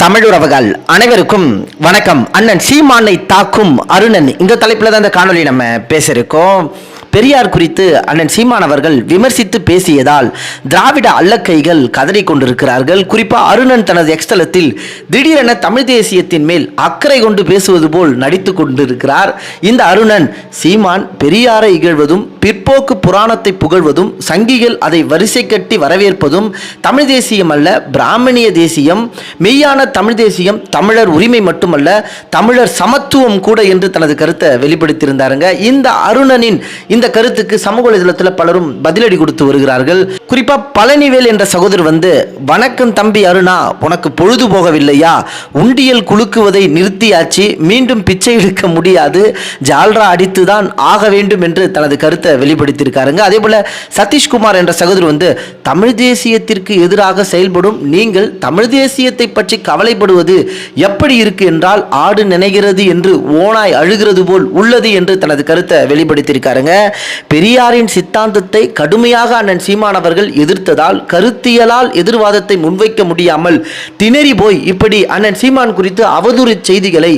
தமிழுறவுகள் அனைவருக்கும் வணக்கம். அண்ணன் சீமானை தாக்கும் அருணன். இந்த தலைப்பில் தான் இந்த காணொளி நம்ம பேச இருக்கோம் பெரியார் குறித்து அண்ணன் சீமான் அவர்கள் விமர்சித்து பேசியதால் திராவிட அல்லக்கைகள் கதறி கொண்டிருக்கிறார்கள். குறிப்பாக அருணன் தனது எக்ஸ்தலத்தில் திடீரென தமிழ் தேசியத்தின் மேல் அக்கறை கொண்டு பேசுவது போல் நடித்து கொண்டிருக்கிறார். இந்த அருணன் சீமான் பெரியாரை இகழ்வதும் பிற்போக்கு புராணத்தை புகழ்வதும் சங்கிகள் அதை வரிசை கட்டி வரவேற்பதும் தமிழ் தேசியம் அல்ல பிராமணிய தேசியம் மெய்யான தமிழ் தேசியம் தமிழர் உரிமை மட்டுமல்ல தமிழர் சமத்துவம் கூட என்று தனது கருத்தை வெளிப்படுத்தியிருந்தாருங்க. இந்த அருணனின் இந்த கருத்துக்கு சமூக வலைதளத்தில் பலரும் பதிலடி கொடுத்து வருகிறார்கள். குறிப்பா பழனிவேல் என்ற சகோதரர் வந்து வணக்கம் தம்பி அருணா உனக்கு பொழுது போகவில்லையா? உண்டியல் குலுக்குவதை நிறுத்தியாச்சு மீண்டும் பிச்சை எடுக்க முடியாது ஜால்ரா அடித்துதான் ஆக வேண்டும் என்று தனது கருத்தை கருத்தை வெளிப்படுத்தியிருக்காருங்க. அதே போல் சதீஷ்குமார் என்ற சகோதரர் வந்து தமிழ் தேசியத்திற்கு எதிராக செயல்படும் நீங்கள் தமிழ் தேசியத்தை பற்றி கவலைப்படுவது எப்படி இருக்கு என்றால் ஆடு நினைகிறது என்று ஓனாய் அழுகிறது போல் உள்ளது என்று தனது கருத்தை வெளிப்படுத்தியிருக்காருங்க. பெரியாரின் சித்தாந்தத்தை கடுமையாக அண்ணன் சீமான் அவர்கள் எதிர்த்ததால் கருத்தியலால் எதிர்வாதத்தை முன்வைக்க முடியாமல் திணறி போய் இப்படி அண்ணன் சீமான் குறித்து அவதூறு செய்திகளை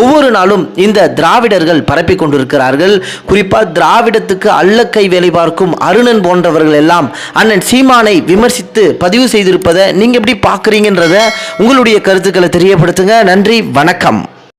ஒவ்வொரு நாளும் இந்த திராவிடர்கள் பரப்பிக் கொண்டிருக்கிறார்கள். குறிப்பாக திராவிடத்துக்கு அல்லக்கை வேலை பார்க்கும் அருணன் போன்றவர்கள் எல்லாம் அண்ணன் சீமானை விமர்சித்து பதிவு செய்திருப்பதை நீங்கள் எப்படி பார்க்குறீங்கன்றத உங்களுடைய கருத்துக்களை தெரியப்படுத்துங்க. நன்றி வணக்கம்.